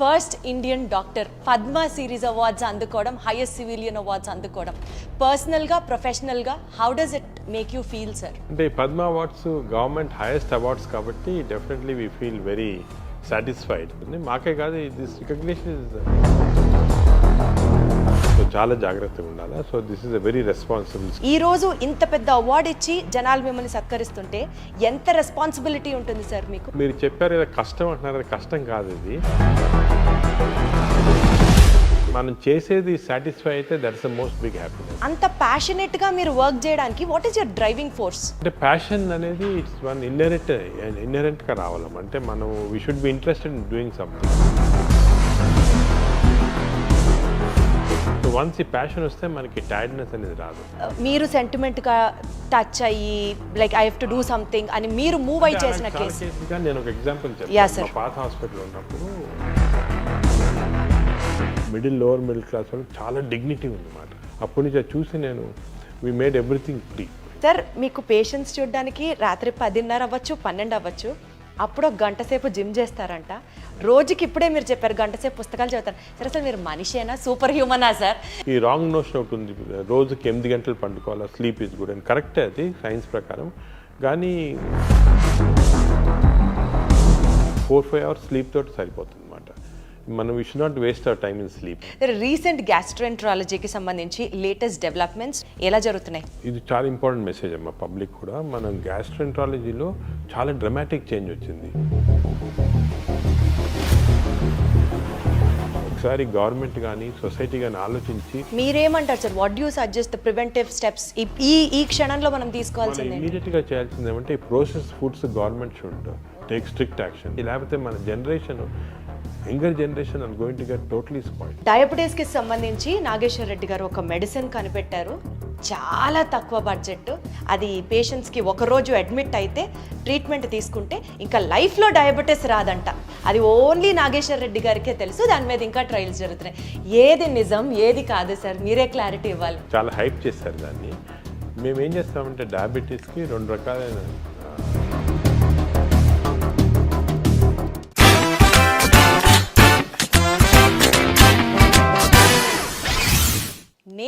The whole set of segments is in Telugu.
First Indian doctor Padma series awards అందుకోవడం హైయెస్ట్ సివిలియన్ అవార్డ్స్ అందుకోవడం. పర్సనల్గా ప్రొఫెషనల్గా how does it make you feel sir అంటే Padma awards government highest awards కాబట్టి definitely we feel very satisfied మాకే కాదు దిస్ రికగ్నిషన్ ఇస్ సో చాలా జాగ్రత్తగా ఉండాలి? So this is a very responsible ఈ రోజు ఇంత పెద్ద అవార్డు ఇచ్చి జనాలు మిమ్మల్ని సత్కరిస్తుంటే ఎంత రెస్పాన్సిబిలిటీ ఉంటుంది సార్ మీకు? మీరు చెప్పారు కదా కష్టం అంటున్నారు అది కష్టం కాదు ఇది. మనం చేసేది సాటిస్ఫై అయితే that's the most big happiness అంత ప్యాషనెట్గా మీరు వర్క్ చేయడానికి what is your driving force అంటే ప్యాషన్ అనేది ఇట్స్ వన్ ఇన్నరెంట్ ఇన్నరెంట్గా రావాలం. అంటే మనం we should be interested in doing something once ఈ ప్యాషన్ వస్తే మనకి టైర్డ్నెస్ అనేది రాదు. మీరు సెంటిమెంట్గా టచ్ అయ్యి like I have to do something అని మీరు మూవ్ అయి చేసిన కేసు నేను ఒక ఎగ్జాంపుల్ చెప్తాను పాత హాస్పిటల్ ఉన్నప్పుడు మిడిల్ లోవర్ మిడిల్ క్లాస్ వాళ్ళకి చాలా డిగ్నిటీ ఉందన్నమాట. అప్పటి నుంచి చూసి నేను we made everything free sir మీకు పేషెంట్స్ చూడడానికి రాత్రి పదిన్నర అవ్వచ్చు పన్నెండు అవ్వచ్చు. అప్పుడు ఒక గంట సేపు జిమ్ చేస్తారంట. రోజుకి ఇప్పుడే మీరు చెప్పారు గంట సేపు పుస్తకాలు చదువుతారు. సరే అసలు మీరు మనిషేనా సూపర్ హ్యూమనా సార్? ఈ రాంగ్ నోషన్ ఒకటి ఉంది. రోజుకి ఎనిమిది గంటలు పండుకోవాలి? Sleep is good. అండ్ కరెక్టే అది సైన్స్ ప్రకారం. కానీ ఫోర్ ఫైవ్ అవర్స్ స్లీప్ తోటి సరిపోతుంది. మనం wish not waste our time in sleep recent గ్యాస్ట్రోఎంట్రాలజీకి సంబంధించి లేటెస్ట్ డెవలప్మెంట్స్ ఎలా జరుగుతున్నాయి? ఇది చాలా ఇంపార్టెంట్ మెసేజ్ అమ్మా. పబ్లిక్ కూడా మనం గ్యాస్ట్రెంట్రాలజీలో చాలా డ్రమాటిక్ చేంజ్ వచ్చింది. ఒకసారి గవర్నమెంట్ కానీ సొసైటీ కానీ ఆలోచించి మీరేమంటారు sir? What you suggest preventive steps ఈ ఈ క్షణంలో మనం తీసుకోవాల్సింది ఏంటి? ఇమీడియట్గా చేయాల్సింది ఏమంటే ఈ process foods government should take strict action లేకపోతే మన generation younger generation are going to get totally spoil డయాబెటీస్కి సంబంధించి నాగేశ్వర్ రెడ్డి గారు ఒక మెడిసిన్ కనిపెట్టారు. చాలా తక్కువ బడ్జెట్. అది పేషెంట్స్కి ఒక రోజు అడ్మిట్ అయితే ట్రీట్మెంట్ తీసుకుంటే ఇంకా లైఫ్లో డయాబెటీస్ రాదంట. అది ఓన్లీ నాగేశ్వర్ రెడ్డి గారికే తెలుసు. దాని మీద ఇంకా ట్రయల్స్ జరుగుతున్నాయి. ఏది నిజం ఏది కాదు సార్. మీరే క్లారిటీ ఇవ్వాలి. చాలా హైప్ చేస్తారు దాన్ని. మేము ఏం చేస్తామంటే డయాబెటీస్కి రెండు రకాలైన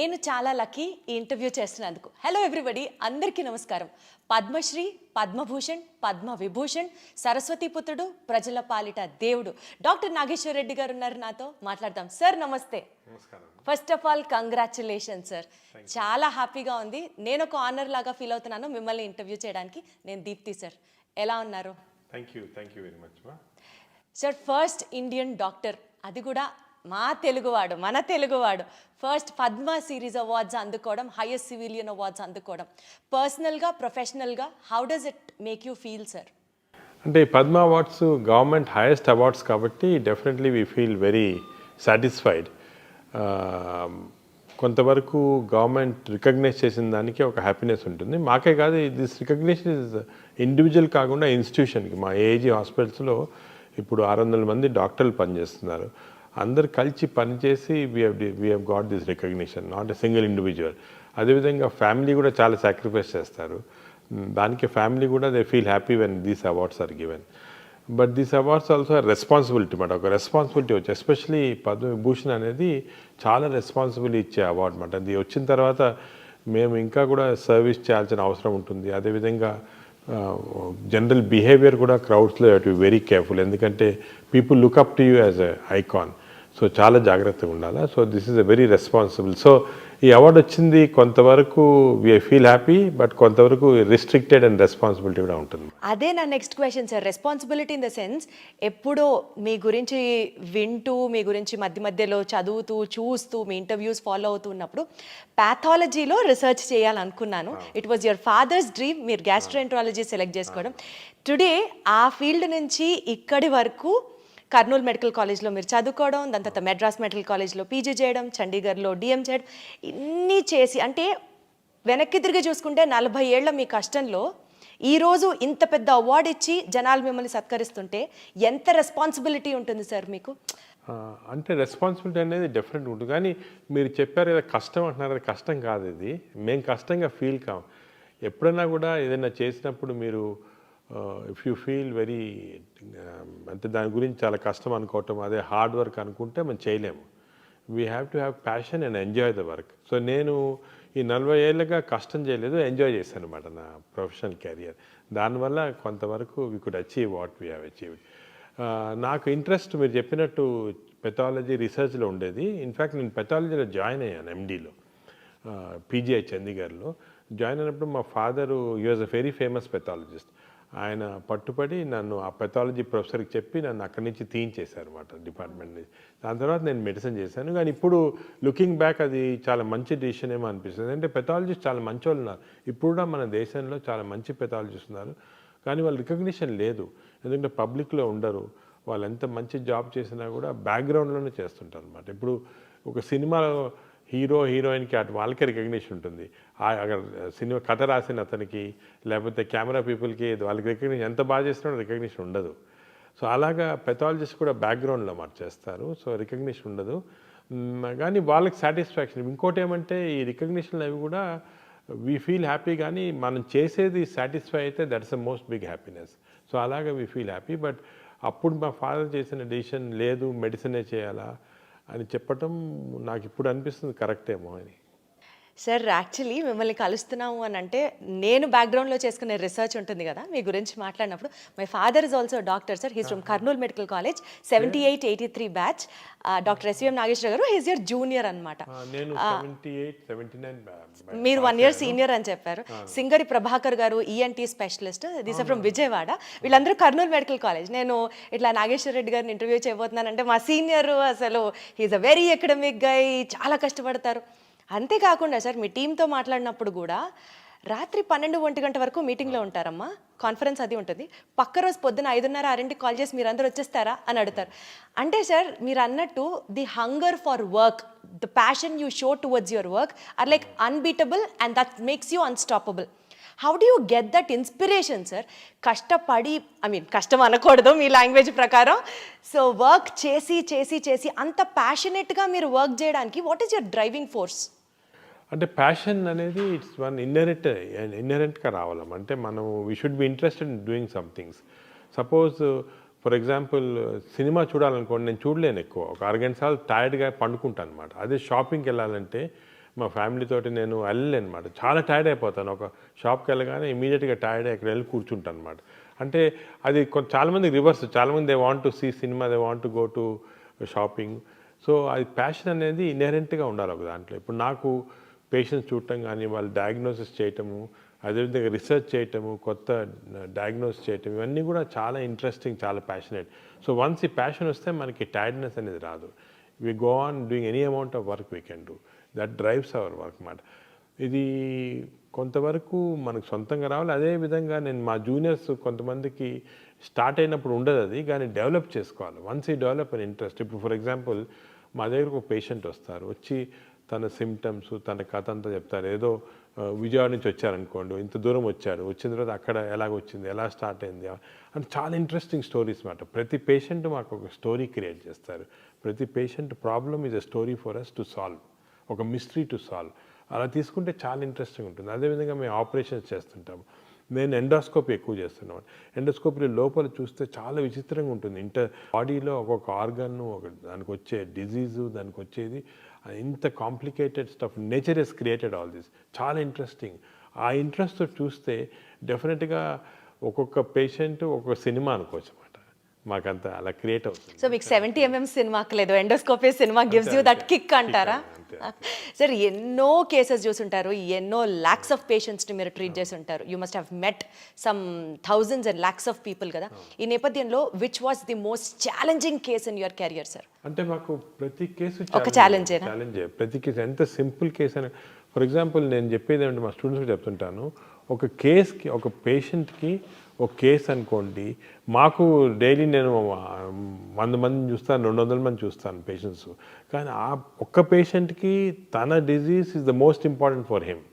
నేను చాలా లక్కీ ఈ ఇంటర్వ్యూ చేస్తున్నందుకు. హలో ఎవ్రీబడి అందరికీ నమస్కారం. పద్మశ్రీ పద్మభూషణ్ పద్మ విభూషణ్ సరస్వతి పుత్రుడు ప్రజల పాలిట దేవుడు. డాక్టర్ నాగేశ్వర్ రెడ్డి గారు ఉన్నారు నాతో. మాట్లాడదాం. సార్ నమస్తే. First of all congratulation sir చాలా హ్యాపీగా ఉంది. నేను ఒక ఆనర్ లాగా ఫీల్ అవుతున్నాను మిమ్మల్ని ఇంటర్వ్యూ చేయడానికి. నేను దీప్తి సార్ ఎలా ఉన్నారు? Thank you thank you very much sir first Indian doctor అది కూడా మా తెలుగువాడు మన తెలుగువాడు ఫస్ట్ పద్మ సిరీస్ అవార్డ్స్ అందుకోవడం హైయెస్ట్ సివిలియన్ అవార్డ్స్ అందుకోవడం. పర్సనల్గా ప్రొఫెషనల్గా how does it make you feel sir అంటే Padma awards government highest awards కాబట్టి definitely we feel very satisfied కొంతవరకు గవర్నమెంట్ రికగ్నైజ్ చేసిన దానికి ఒక హ్యాపీనెస్ ఉంటుంది. మాకే కాదు దిస్ రికగ్నేషన్ ఇస్ ఇండివిజువల్ కాకుండా ఇన్స్టిట్యూషన్కి మా ఏజీ హాస్పిటల్స్లో ఇప్పుడు ఆరు వందల మంది డాక్టర్లు పనిచేస్తున్నారు. అందరు కలిసి పనిచేసి we have we have got this recognition not a single individual అదేవిధంగా ఫ్యామిలీ కూడా చాలా సాక్రిఫైస్ చేస్తారు. దానికి ఫ్యామిలీ కూడా they feel happy when these awards are given but these awards also responsibility మాట. ఒక రెస్పాన్సిబిలిటీ వచ్చి ఎస్పెషలీ పద్మవిభూషణ్ అనేది చాలా రెస్పాన్సిబిలిటీ ఇచ్చే అవార్డు మాట. అది వచ్చిన తర్వాత మేము ఇంకా కూడా సర్వీస్ చేయాల్సిన అవసరం ఉంటుంది. అదేవిధంగా జనరల్ బిహేవియర్ కూడా క్రౌడ్స్లో యూ వెరీ కేర్ఫుల్ ఎందుకంటే people look up to you as icon so చాలా జాగ్రత్తగా ఉండాలి? So this is a very responsible so ఈ అవార్డు వచ్చింది కొంతవరకు వి ఫీల్ హ్యాపీ బట్ కొంతవరకు రిస్ట్రిక్టెడ్ అండ్ రెస్పాన్సిబిలిటీ కూడా ఉంటుంది. అదే నా next question sir responsibility in the sense ఎప్పుడో మీ గురించి వింటూ మీ గురించి మధ్య మధ్యలో చదువుతూ చూస్తూ మీ ఇంటర్వ్యూస్ ఫాలో అవుతూ ఉన్నప్పుడు ప్యాథాలజీలో రీసెర్చ్ చేయాలనుకున్నాను. It was your father's dream మీరు గ్యాస్ట్రోఎంట్రాలజీ సెలెక్ట్ చేసుకోవడం. టుడే ఆ ఫీల్డ్ నుంచి ఇక్కడి వరకు కర్నూలు మెడికల్ కాలేజ్లో మీరు చదువుకోవడం దాని తర్వాత మెడ్రాస్ మెడికల్ కాలేజ్లో పీజీ చేయడం చండీగఢ్లో డిఎం చేయడం ఇన్ని చేసి అంటే వెనక్కి తిరిగి చూసుకుంటే నలభై ఏళ్ళ మీ కష్టంలో ఈరోజు ఇంత పెద్ద అవార్డు ఇచ్చి జనాలు మిమ్మల్ని సత్కరిస్తుంటే ఎంత రెస్పాన్సిబిలిటీ ఉంటుంది సార్ మీకు? అంటే రెస్పాన్సిబిలిటీ అనేది డెఫినెట్ ఉంటుంది. కానీ మీరు చెప్పారు కదా కష్టం అంటున్నారు అది కష్టం కాదు ఇది. మేము కష్టంగా ఫీల్ కాం. ఎప్పుడైనా కూడా ఏదైనా చేసినప్పుడు మీరు ఇఫ్ యూ ఫీల్ వెరీ అంటే దాని గురించి చాలా కష్టం అనుకోవటం అదే హార్డ్ వర్క్ అనుకుంటే మనం చేయలేము. We have to have passion and enjoy the work so నేను ఈ నలభై ఏళ్ళగా కష్టం చేయలేదు ఎంజాయ్ చేశాను అనమాట నా ప్రొఫెషనల్ కెరియర్ దానివల్ల కొంతవరకు we could achieve what we have achieve నాకు ఇంట్రెస్ట్ మీరు చెప్పినట్టు పెథాలజీ రీసెర్చ్లో ఉండేది. ఇన్ఫ్యాక్ట్ నేను పెథాలజీలో జాయిన్ అయ్యాను ఎండీలో పీజీఐ చండీగఢ్లో జాయిన్ అయినప్పుడు మా father use a very famous pathologist ఆయన పట్టుపడి నన్ను ఆ పెథాలజీ ప్రొఫెసర్కి చెప్పి నన్ను అక్కడి నుంచి తీయించేశారు అనమాట డిపార్ట్మెంట్ నుంచి. దాని తర్వాత నేను మెడిసిన్ చేశాను. కానీ ఇప్పుడు లుకింగ్ బ్యాక్ అది చాలా మంచి డిసిషన్ ఏమో అనిపిస్తుంది. అంటే పెథాలజిస్ట్ చాలా మంచి వాళ్ళు ఉన్నారు. ఇప్పుడు కూడా మన దేశంలో చాలా మంచి పెథాలజిస్ట్ ఉన్నారు. కానీ వాళ్ళు రికగ్నిషన్ లేదు. ఎందుకంటే పబ్లిక్లో ఉండరు. వాళ్ళు ఎంత మంచి జాబ్ చేసినా కూడా బ్యాక్గ్రౌండ్లోనే చేస్తుంటారు అనమాట ఇప్పుడు ఒక సినిమాలో హీరో హీరోయిన్కి అటు వాళ్ళకి రికగ్నిషన్ ఉంటుంది. ఆ- అక్కడ సినిమా కథ రాసిన అతనికి లేకపోతే కెమెరా పీపుల్కి వాళ్ళకి రికగ్నిషన్ ఎంత బాగా చేసినా రికగ్నిషన్ ఉండదు. సో అలాగా పెథాలజిస్ట్ కూడా బ్యాక్గ్రౌండ్లో మాట చేస్తారు. సో రికగ్నిషన్ ఉండదు. కానీ వాళ్ళకి సాటిస్ఫాక్షన్ ఇంకోటి ఏమంటే ఈ రికగ్నిషన్ అవి కూడా వీ ఫీల్ హ్యాపీ కానీ మనం చేసేది సాటిస్ఫై అయితే that's a most big happiness so అలాగా వీ ఫీల్ హ్యాపీ బట్ అప్పుడు మా ఫాదర్ చేసిన డెసిషన్ లేదు మెడిసినే చేయాలా? అని చెప్పటం నాకు ఇప్పుడు అనిపిస్తుంది కరెక్టేమో అని. సార్ యాక్చువల్లీ మిమ్మల్ని కలుస్తున్నాము అని అంటే నేను బ్యాక్గ్రౌండ్లో చేసుకునే రీసెర్చ్ ఉంటుంది కదా మీ గురించి మాట్లాడినప్పుడు. My father is also doctor sir he's from Kurnool medical college seventy eight eighty three batch doctor S V M Nageswara garu he's your junior అనమాట మీరు వన్ ఇయర్ సీనియర్ అని చెప్పారు. Singari Prabhakar garu E N T specialist this from Vijayawada. వీళ్ళందరూ కర్నూలు మెడికల్ కాలేజ్ నేను ఇట్లా నాగేశ్వర రెడ్డి గారిని ఇంటర్వ్యూ చేయబోతున్నానంటే మా సీనియర్ అసలు he's a very academic guy చాలా కష్టపడతారు. అంతేకాకుండా సార్ మీ టీంతో మాట్లాడినప్పుడు కూడా రాత్రి పన్నెండు ఒంటి గంట వరకు మీటింగ్లో ఉంటారమ్మా. కాన్ఫరెన్స్ అది ఉంటుంది. పక్క రోజు పొద్దున ఐదున్నర ఆరింటికి కాల్ చేసి మీరు అందరూ వచ్చేస్తారా అని అడుగుతారు. అంటే సార్ మీరు అన్నట్టు the hunger for work the passion you show towards your work are like unbeatable and that makes you unstoppable. How do you get that inspiration sir కష్టపడి ఐ మీన్ కష్టం అనకూడదు మీ లాంగ్వేజ్ ప్రకారం. సో వర్క్ చేసి చేసి చేసి అంత ప్యాషనెట్గా మీరు వర్క్ చేయడానికి what is your driving force అంటే ప్యాషన్ అనేది ఇట్స్ వన్ ఇన్నరెంట్ ఇన్నరెంట్గా రావాలం. అంటే మనం we should be interested in doing somethings suppose for example cinema చూడాలనుకోండి నేను చూడలేను ఎక్కువ. ఒక అరగంట సార్లు టైర్డ్గా పండుకుంటాను అనమాట అదే షాపింగ్కి వెళ్ళాలంటే మా ఫ్యామిలీ తోటి నేను అనమాట చాలా టైర్డ్ అయిపోతాను. ఒక షాప్కి వెళ్ళగానే ఇమీడియట్గా టైర్డ్ అక్కడ వెళ్ళి కూర్చుంటాను అనమాట అంటే అది కొంత చాలామంది రివర్స్ చాలామంది they want to see cinema they want to go to shopping so అది ప్యాషన్ అనేది ఇన్హెరెంట్గా ఉండాలి ఒక దాంట్లో. ఇప్పుడు నాకు పేషెంట్స్ చూడటం కానీ వాళ్ళు డయాగ్నోసిస్ చేయటము అదేవిధంగా రీసెర్చ్ చేయటము కొత్త డయాగ్నోస్ చేయటం ఇవన్నీ కూడా చాలా ఇంట్రెస్టింగ్ చాలా ప్యాషనేట్ సో వన్స్ ఈ ప్యాషన్ వస్తే మనకి టైర్డ్నెస్ అనేది రాదు. We go on doing any amount of work we can do that drives our work మాట. ఇది కొంతవరకు మనకు సొంతంగా రావాలి. అదేవిధంగా నేను మా జూనియర్స్ కొంతమందికి స్టార్ట్ అయినప్పుడు ఉండదు అది కానీ డెవలప్ చేసుకోవాలి. వన్స్ ఈ డెవలప్ అన్ ఇంట్రెస్ట్ ఇప్పుడు ఫర్ ఎగ్జాంపుల్ మా దగ్గరకు ఒక పేషెంట్ వస్తారు. వచ్చి తన సిమ్టమ్స్ తన కథ అంతా చెప్తారు. ఏదో విజయవాడ నుంచి వచ్చారనుకోండి ఇంత దూరం వచ్చాడు వచ్చిన తర్వాత అక్కడ ఎలాగ వచ్చింది ఎలా స్టార్ట్ అయింది? అని చాలా ఇంట్రెస్టింగ్ స్టోరీస్ మాట. ప్రతి పేషెంట్ మాకు ఒక స్టోరీ క్రియేట్ చేస్తారు. ప్రతి patient problem is a story for us to solve ఒక మిస్టరీ టు సాల్వ్ అలా తీసుకుంటే చాలా ఇంట్రెస్టింగ్ ఉంటుంది. అదేవిధంగా మేము ఆపరేషన్స్ చేస్తుంటాము. నేను ఎండోస్కోపీ ఎక్కువ చేస్తున్నాను. ఎండోస్కోపీ లోపల చూస్తే చాలా విచిత్రంగా ఉంటుంది. ఇంటర్ బాడీలో ఒక్కొక్క ఆర్గన్ ఒక దానికి వచ్చే డిజీజు దానికి వచ్చేది ఇంత complicated stuff nature is created all this చాలా ఇంట్రెస్టింగ్ ఆ ఇంట్రెస్ట్ చూస్తే డెఫినెట్గా ఒక్కొక్క పేషెంట్ ఒక్కొక్క సినిమా అనుకోవచ్చు మాకంత అలా క్రియేట్ అవుతుంది. సో మీకు సెవెంటీ ఎంఎం సినిమాకి లేదు endoscopy cinema gives you that kick అంటారా? సార్ ఎన్నో కేసెస్ చూసుంటారు ఎన్నో ల్యాక్స్ ఆఫ్ పేషెంట్స్ని మీరు ట్రీట్ చేసి ఉంటారు you must have met some thousands and lakhs of people కదా. ఈ నేపథ్యంలో which was the most challenging case in your career sir అంటే మాకు ప్రతి కేసు ఒక ఏనా? ఛాలెంజ్ ప్రతి కేసు ఎంత సింపుల్ కేసు అని ఫర్ ఎగ్జాంపుల్ నేను చెప్పేది ఏంటంటే మా స్టూడెంట్స్కి చెప్తుంటాను ఒక కేస్కి ఒక పేషెంట్కి ఒక కేసు అనుకోండి మాకు డైలీ నేను వంద మందిని చూస్తాను రెండు వందల మంది చూస్తాను పేషెంట్స్ కానీ ఆ ఒక్క పేషెంట్కి తన disease is the most important for him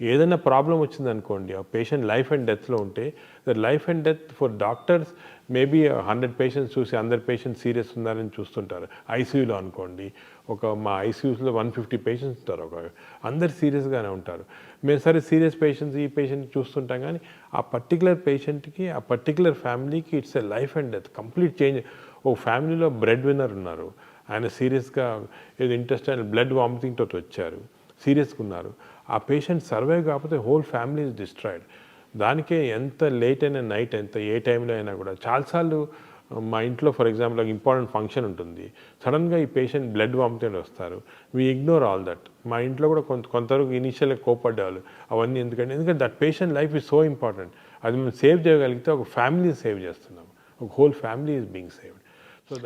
ఏదైనా ప్రాబ్లం వచ్చింది అనుకోండి ఆ పేషెంట్ లైఫ్ అండ్ డెత్లో ఉంటే the life and death for doctors maybe hundred patients చూసి అందరు పేషెంట్స్ సీరియస్ ఉన్నారని చూస్తుంటారు. ఐసీయూలో అనుకోండి ఒక మా ఐసీయూస్లో వన్ ఫిఫ్టీ పేషెంట్స్ ఉంటారు ఒక అందరు సీరియస్గానే ఉంటారు. మేము సరే సీరియస్ పేషెంట్స్ ఈ పేషెంట్ చూస్తుంటాం కానీ ఆ పర్టికులర్ పేషెంట్కి ఆ పర్టికులర్ ఫ్యామిలీకి it's a life and death complete change ఒక ఫ్యామిలీలో బ్రెడ్ విన్నర్ ఉన్నారు. ఆయన సీరియస్గా ఏదో ఇంట్రెస్ట్ అయిన బ్లడ్ వామిటింగ్ తోటి వచ్చారు. సీరియస్గా ఉన్నారు. ఆ పేషెంట్ సర్వైవ్ కాకపోతే హోల్ ఫ్యామిలీ ఇస్ డిస్ట్రాయిడ్ దానికే ఎంత లేట్ అయినా నైట్ ఎంత ఏ టైంలో అయినా కూడా చాలాసార్లు మా ఇంట్లో ఫర్ ఎగ్జాంపుల్ ఒక ఇంపార్టెంట్ ఫంక్షన్ ఉంటుంది. సడన్గా ఈ పేషెంట్ బ్లడ్ వామిటెడ్ వస్తారు. వీ ఇగ్నోర్ ఆల్ దట్ మా ఇంట్లో కూడా కొంత కొంతవరకు ఇనీషియల్గా కోపడ్డాలు అవన్నీ ఎందుకంటే ఎందుకంటే that patient life is so important అది మేము సేవ్ చేయగలిగితే ఒక ఫ్యామిలీ సేవ్ చేస్తున్నాం. ఒక whole family is being saved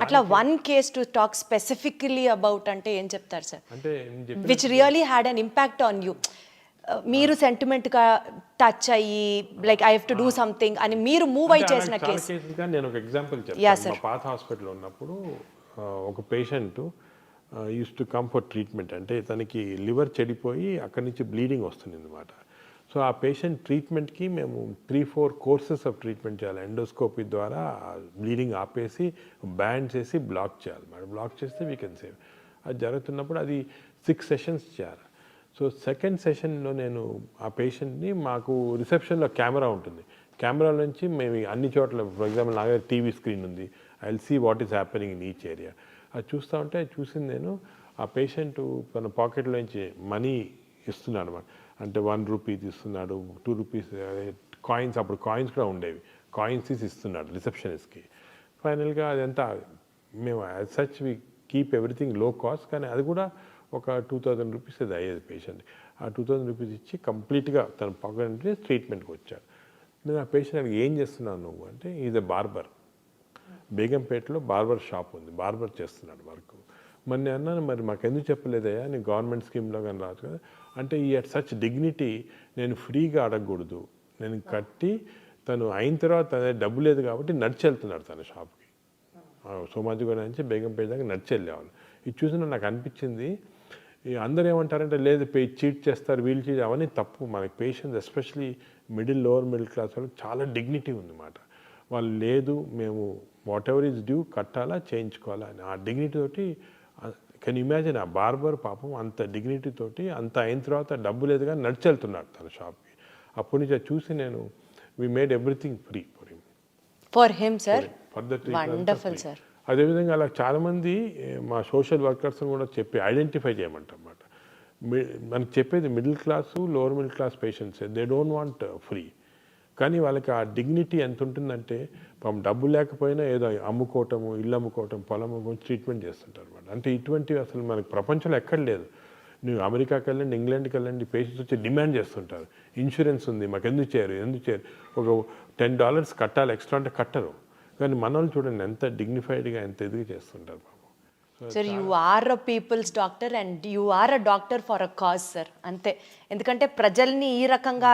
అట్లా one case to talk specifically about అంటే ఏం చెప్తారు సార్? అంటే which really had an impact on you మీరు సెంటిమెంట్గా టచ్ అయ్యి like I have to do something అని మీరు మూవ్ అయి అంటే చేసిన కేసు గా నేను ఒక ఎగ్జాంపుల్ చెప్తాను. పాత హాస్పిటల్లో ఉన్నప్పుడు ఒక patient used to come for treatment అంటే తనకి లివర్ చెడిపోయి అక్కడి నుంచి బ్లీడింగ్ వస్తుంది అనమాట సో ఆ పేషెంట్ ట్రీట్మెంట్కి మేము three four courses of treatment చేయాలి. ఎండోస్కోపీ ద్వారా బ్లీడింగ్ ఆపేసి బ్యాండ్ చేసి బ్లాక్ చేయాలి. మరి బ్లాక్ చేస్తే వీ కెన్ సేవ్ అది జరుగుతున్నప్పుడు అది సిక్స్ సెషన్స్ చేయాలి. సో సెకండ్ సెషన్లో నేను ఆ పేషెంట్ని మాకు రిసెప్షన్లో కెమెరా ఉంటుంది. కెమెరా నుంచి మేము అన్ని చోట్ల ఫర్ ఎగ్జాంపుల్ నా దగ్గర టీవీ స్క్రీన్ ఉంది. I see what is happening in each area అది చూస్తూ ఉంటే చూసింది నేను. ఆ పేషెంట్ తన పాకెట్లోంచి మనీ ఇస్తున్నాడు అనమాట అంటే వన్ రూపీ తీస్తున్నాడు టూ రూపీస్ కాయిన్స్ అప్పుడు కాయిన్స్ కూడా ఉండేవి. కాయిన్స్ తీసి ఇస్తున్నాడు రిసెప్షనిస్ట్కి ఫైనల్గా అదంతా మేము యాజ్ సచ్ వి కీప్ ఎవ్రీథింగ్లో కాస్ట్ కానీ అది కూడా ఒక టూ థౌజండ్ రూపీస్ అది అయ్యేది పేషెంట్ ఆ టూ థౌజండ్ రూపీస్ ఇచ్చి కంప్లీట్గా తన పాకెట్ ట్రీట్మెంట్కి వచ్చాడు. నేను ఆ పేషెంట్ అడిగి ఏం చేస్తున్నాను నువ్వు అంటే ఈజ్ ఎ బార్బర్ బేగంపేటలో బార్బర్ షాప్ ఉంది. బార్బర్ చేస్తున్నాడు వర్క్ మరి నేను అన్నాను మరి మాకు ఎందుకు చెప్పలేదయ్యా? నీ గవర్నమెంట్ స్కీమ్లో కానీ రాదు కదా. అంటే ఈ అట్ సచ్ డిగ్నిటీ నేను ఫ్రీగా అడగకూడదు. నేను కట్టి తను అయిన తర్వాత డబ్బు లేదు కాబట్టి నడిచి వెళ్తున్నాడు తన షాప్కి సోమాజిగూడ నుంచి బేగంపేట దాకా నడిచి వెళ్ళేవాళ్ళు ఇది చూసిన నాకు అనిపించింది అందరూ ఏమంటారంటే లేదు పే చీట్ చేస్తారు వీళ్ళు చీట్ అవన్నీ తప్పు. మనకి patients especially middle lower middle class వాళ్ళకి చాలా డిగ్నిటీ ఉందన్నమాట. వాళ్ళు లేదు మేము వాట్ ఎవర్ ఈజ్ డ్యూ కట్టాలా చేయించుకోవాలా అని. ఆ డిగ్నిటీ తోటి కెన్ ఇమాజిన్ ఆ బార్బర్ పాపం అంత డిగ్నిటీ తోటి అంత అయిన తర్వాత డబ్బు లేదు కానీ నడిచి వెళ్తున్నాడు తన షాప్కి. అప్పటి నుంచి అది చూసి నేను we made everything free for him. For him sir for the wonderful sir అదేవిధంగా అలా చాలామంది మా సోషల్ వర్కర్స్ని కూడా చెప్పి ఐడెంటిఫై చేయమంటమాట. మి మనకు చెప్పేది middle class lower middle class patients they don't want free. కానీ వాళ్ళకి ఆ డిగ్నిటీ ఎంత ఉంటుందంటే పాపం డబ్బు లేకపోయినా ఏదో అమ్ముకోవటము ఇల్లు అమ్ముకోవటం పొలం అమ్ముకోవటం ట్రీట్మెంట్ చేస్తుంటారు అనమాట అంటే ఇటువంటివి అసలు మనకి ప్రపంచంలో ఎక్కడ లేదు. నువ్వు అమెరికాకి వెళ్ళండి ఇంగ్లాండ్కి వెళ్ళండి పేషెంట్స్ వచ్చి డిమాండ్ చేస్తుంటారు. ఇన్సూరెన్స్ ఉంది మాకు ఎందుకు చేయరు ఎందుకు చేయరు. ఒక టెన్ డాలర్స్ కట్టాలి ఎక్స్ట్రా అంటే కట్టరు. కానీ మన వాళ్ళు చూడండి ఎంత డిగ్నిఫైడ్గా ఎంత ఎదుగు చేస్తుంటారు పాపం sir you are a people's doctor and you are a doctor for a cause sir అంతే. ఎందుకంటే ప్రజల్ని ఈ రకంగా